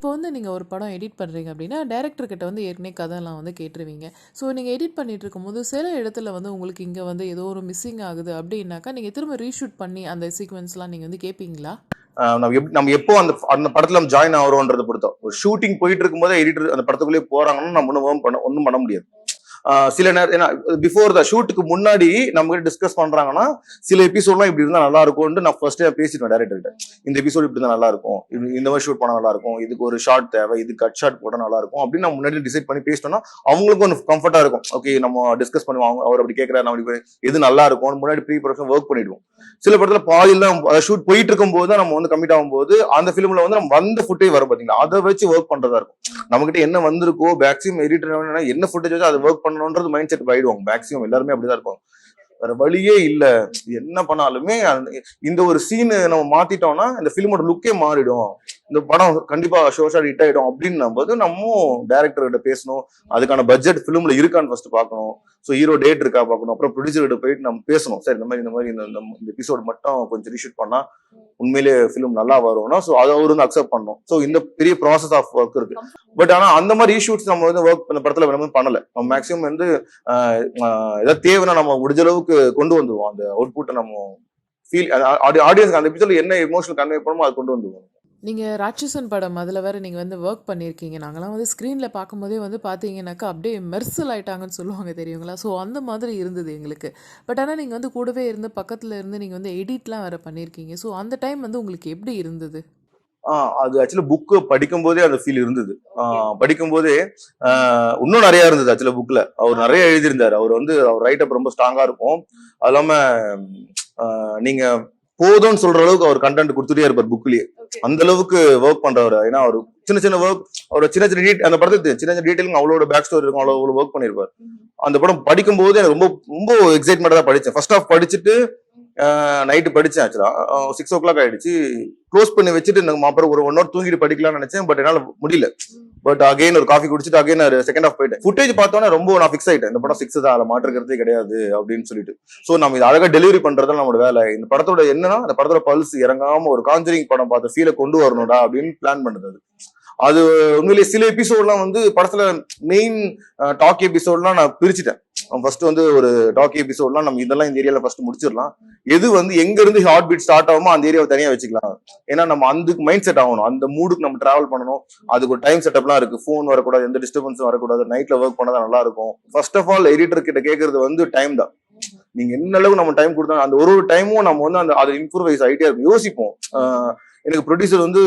இப்போ வந்து நீங்கள் ஒரு படம் எடிட் பண்ணுறீங்க அப்படின்னா டேரக்டர்கிட்ட வந்து ஏற்கனவே கதைலாம் வந்து கேட்டுருவீங்க. ஸோ நீங்கள் எடிட் பண்ணிட்டு இருக்கும்போது சில இடத்துல வந்து உங்களுக்கு இங்கே வந்து ஏதோ ஒரு மிஸ்ஸிங் ஆகுது அப்படின்னாக்கா நீங்கள் திரும்ப ரீஷூட் பண்ணி அந்த சீக்வன்ஸ்லாம் நீங்கள் வந்து கேட்பீங்களா நம்ம எப்- நம்ம எப்போ அந்த அந்த படத்துல நம்ம ஜாயின் ஆகிறோன்றத பொறுத்தோம் ஒரு ஷூட்டிங் போயிட்டு இருக்கும்போது எடிட்டர் அந்த படத்துக்குள்ளேயே போறாங்கன்னா நம்ம ஒன்றும் பண்ண ஒன்றும் பண்ண முடியாது. சில நேரம் ஏன்னா பிஃபோர் த ஷூட்டுக்கு முன்னாடி நம்ம கிட்ட டிஸ்கஸ் பண்றாங்கன்னா சில எபிசோட்லாம் இப்படி இருந்தா நல்லா இருக்கும்னு நான் ஃபர்ஸ்ட் பேசிடுவேன் டேரக்டர்கிட்ட இந்த எபிசோட் இப்படி இருந்தா நல்லா இருக்கும். இந்த மாதிரி ஷூட் பண்ணா நல்லா இருக்கும். இதுக்கு ஒரு ஷார்ட் தேவை. இது கட் ஷாட் போட்டா நல்லா இருக்கும். அப்படின்னு நம்ம முன்னாடி டிசைட் பண்ணி பேசிட்டோம்னா அவங்களுக்கும் ஒரு கம்ஃபர்ட்டா இருக்கும். ஓகே நம்ம டிஸ்கஸ் பண்ணுவோம். அவர் அப்படி கேட்கறாரு நம்ம இப்படி எது நல்லா இருக்கும் முன்னாடி ப்ரீ ப்ரொடக்ஷன் ஒர்க் பண்ணிடுவோம். சில படத்துல பாதியில் தான் ஷூட் போயிட்டு இருக்கும் போது நம்ம வந்து கமிட் ஆகும்போது அந்த ஃபிலிம்ல வந்து நம்ம வந்த ஃபுட்டேஜ் வரும் பாத்தீங்களா? அதை வச்சு ஒர்க் பண்றதா இருக்கும். நம்ம கிட்ட என்ன வந்திருக்கோ மேக்ஸிமம் எடிட்டர் என்ன ஃபுட்டேஜ் வச்சு அதை ஒர்க் பண்ணணுன்றது மைண்ட் செட் ஆயிடுவாங்க மேக்ஸிமம் எல்லாருமே அப்படிதான் இருப்பாங்க. வேற வழியே இல்ல. என்ன பண்ணாலுமே இந்த ஒரு சீனு நம்ம மாத்திட்டோம்னா இந்த ஃபிலிமோட லுக்கே மாறிடும். இந்த படம் கண்டிப்பா ஷோஷா ஹிட் ஆயிடும் அப்படின்னும் போது நம்ம டேரக்டர் கிட்ட பேசணும். அதுக்கான பட்ஜெட் ஃபிலிம்ல இருக்கான்னு ஃபர்ஸ்ட் பார்க்கணும். ஸோ ஹீரோ டேட் இருக்கா பார்க்கணும். அப்புறம் ப்ரொடியூசர் கிட்ட போயிட்டு நம்ம பேசணும். சார் இந்த மாதிரி இந்த மாதிரி இந்த இந்த- எபிசோட் மட்டும் கொஞ்சம் ரீஷூட் பண்ணா உண்மையிலேயே ஃபிலிம் நல்லா வரும்னா ஸோ அதை அவர் வந்து அக்செப்ட் பண்ணணும். ஸோ இந்த பெரிய ப்ராசஸ் ஆஃப் ஒர்க் இருக்கு. பட் ஆனா அந்த மாதிரி ரீஷூட்ஸ் நம்ம வந்து ஒர்க் இந்த படத்துல நம்ம பண்ணல. நம்ம மேக்ஸிமம் வந்து ஏதாவது தேவைன்னா நம்ம முடிஞ்ச அளவுக்கு கொண்டு வந்துருவோம். அந்த அவுட்புட்டை நம்ம ஃபீல் ஆடியன்ஸ்க்கு அந்த எபிசோட்ல என்ன எமோஷனல் கன்வே பண்ணுமோ அதை கொண்டு வந்துருவோம். நீங்கள் ராட்சசன் படம் அதில் வேறு நீங்கள் வந்து ஒர்க் பண்ணியிருக்கீங்க நாங்களாம் வந்து ஸ்க்ரீனில் பார்க்கும்போதே வந்து பார்த்தீங்கன்னாக்கா அப்படியே மெர்சல் ஆகிட்டாங்கன்னு சொல்லுவாங்க தெரியுங்களா? ஸோ அந்த மாதிரி இருந்தது எங்களுக்கு. பட் ஆனால் நீங்கள் வந்து கூடவே இருந்து பக்கத்தில் இருந்து நீங்கள் வந்து எடிட்லாம் வேறு பண்ணியிருக்கீங்க ஸோ அந்த டைம் வந்து உங்களுக்கு எப்படி இருந்தது? ஆ அது ஆக்சுவலாக புக்கு படிக்கும் போதே அந்த ஃபீல் இருந்தது. படிக்கும் போதே இன்னும் நிறைய இருந்தது ஆக்சுவலாக புக்ல அவர் நிறைய எழுதியிருந்தாரு. அவர் வந்து அவர் ரைட்டப் ரொம்ப ஸ்ட்ராங்கா இருக்கும். அது இல்லாம நீங்கள் நீங்க போதும்னு சொல்ற அளவுக்கு அவர் கண்டென்ட் கொடுத்துட்டே இருப்பார் புக்லயே அந்த அளவுக்கு ஒர்க் பண்றவர். ஏன்னா அவர் சின்ன சின்ன ஒர்க் அவர் சின்ன சின்ன அந்த படத்துக்கு சின்ன சின்ன டீட்டெயிலும் அவ்வளோ பேக் ஸ்டோரி இருக்கும். அவ்வளோ அவ்வளோ ஒர்க் பண்ணிருப்பார். அந்த படம் படிக்கும் போது எனக்கு ரொம்ப ரொம்ப எக்ஸைட்மெண்டா தான் படிச்சேன். ஃபர்ஸ்ட் ஆஃப் படிச்சுட்டு நைட்டு படிச்சேன் ஆக்சுவலா சிக்ஸ் ஓ கிளாக் ஆயிடுச்சு. க்ளோஸ் பண்ணி வச்சுட்டு நம்ம அப்புறம் ஒரு ஒன் ஹவர் தூங்கிட்டு படிக்கலாம்னு நினைச்சேன். பட் என்னால முடியல. பட் அகைன் ஒரு காஃபி குடிச்சிட்டு அகைன் செகண்ட் ஆஃப் போயிட்டேன். ஃபுட்டேஜ் பார்த்தோன்னே ரொம்ப நான் ஃபிக்ஸ் ஆயிட்டேன். இந்த படம் ஃபிக்ஸ் தான் அதில் மாற்றுக்கிறதே கிடையாது அப்படின்னு சொல்லிட்டு. ஸோ நம்ம இது அழகாக டெலிவரி பண்றது நம்மளோட வேலை. இந்த படத்தோட என்னன்னா அந்த படத்தோட பல்ஸ் இறங்காம ஒரு காஞ்சரிங் படம் பார்த்த ஃபீலை கொண்டு வரணும்டா அப்படின்னு பிளான் பண்ணுறது அது. அது உண்மையிலேயே சில எபிசோட்லாம் வந்து படத்துல மெயின் டாக் எபிசோட்லாம் நான் பிரிச்சுட்டேன். ஃபர்ஸ்ட் வந்து ஒரு டாக் எபிசோட்லாம் நம்ம இதெல்லாம் இந்த ஏரியால ஃபர்ஸ்ட் முடிச்சிடலாம். எது வந்து எங்க இருந்து ஹார்ட் பீட் ஸ்டார்ட் ஆகுமோ அந்த ஏரியாவை தனியா வச்சுக்கலாம். ஏன்னா நம்ம அதுக்கு மைண்ட் செட் ஆகணும். அந்த மூடுக்கு நம்ம டிராவல் பண்ணணும். அதுக்கு ஒரு டைம் செட்டப்லாம் இருக்கு. ஃபோன் வரக்கூடாது எந்த டிஸ்டர்பன்ஸும் வரக்கூடாது. நைட்ல ஒர்க் பண்ணதான் நல்லா இருக்கும் ஃபர்ஸ்ட் ஆஃப் ஆல் எடிட்டர் கிட்ட கேட்கறது வந்து டைம் தான். நீங்க என்ன அளவுக்கு நம்ம டைம் கொடுத்தா அந்த ஒரு ஒரு டைமும் நம்ம வந்து அந்த அதை இம்ப்ரூவைஸ் ஆகிட்டே இருக்கும் யோசிப்போம். எனக்கு ப்ரொடியூசர் வந்து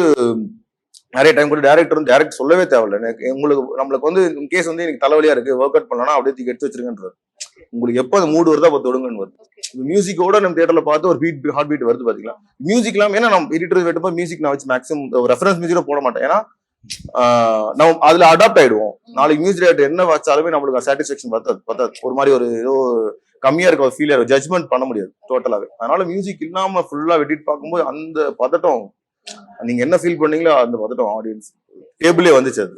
நிறைய டைம் கூட டேரக்டர் வந்து டேரக்ட் சொல்லவே தேவையில்ல. எனக்கு உங்களுக்கு நம்மளுக்கு வந்து கேஸ் வந்து எனக்கு தலைவலியா இருக்கு ஒர்க் அவுட் பண்ணலாம் அப்படியே தூக்கி எடுத்து வச்சிருக்கன்றாரு உங்களுக்கு எப்போ அந்த மூடு வருதோ அப்போ தொடுங்கன்னு வருது. மியூசிக்கோட நம்ம தியேட்டர்ல பார்த்து ஒரு பீட் ஹார்ட் பீட் வருது பாத்தீங்களா? மியூசிக்லாம் ஏன்னா நம்ம எடிட்டர் வெட்டப்போ மியூசிக் நான் வச்சு மேக்ஸிமம் ரெஃபரன்ஸ் மியூசிக் போட மாட்டேன். ஏன்னா நம்ம அதுல அடாப்ட் ஆயிடுவோம். நாளைக்கு மியூசிக் டேரக்டர் என்ன வச்சாலுமே நம்மளுக்கு சாட்டிஸ்ஃபேக்ஷன் பத்தாது பத்தாது. ஒரு மாதிரி ஒரு ஏதோ கம்மியா இருக்க ஒரு ஃபீல் ஜட்ஜ்மெண்ட் பண்ண முடியாது டோட்டலாவே அதனால மியூசிக் இல்லாம ஃபுல்லா வெட்டிட்டு பார்க்கும்போது அந்த பதட்டம் நீங்க என்ன ஃபீல் பண்ணீங்களோ அந்த பதட்டம் ஆடியன்ஸ் டேபிளே வந்துச்சு அது.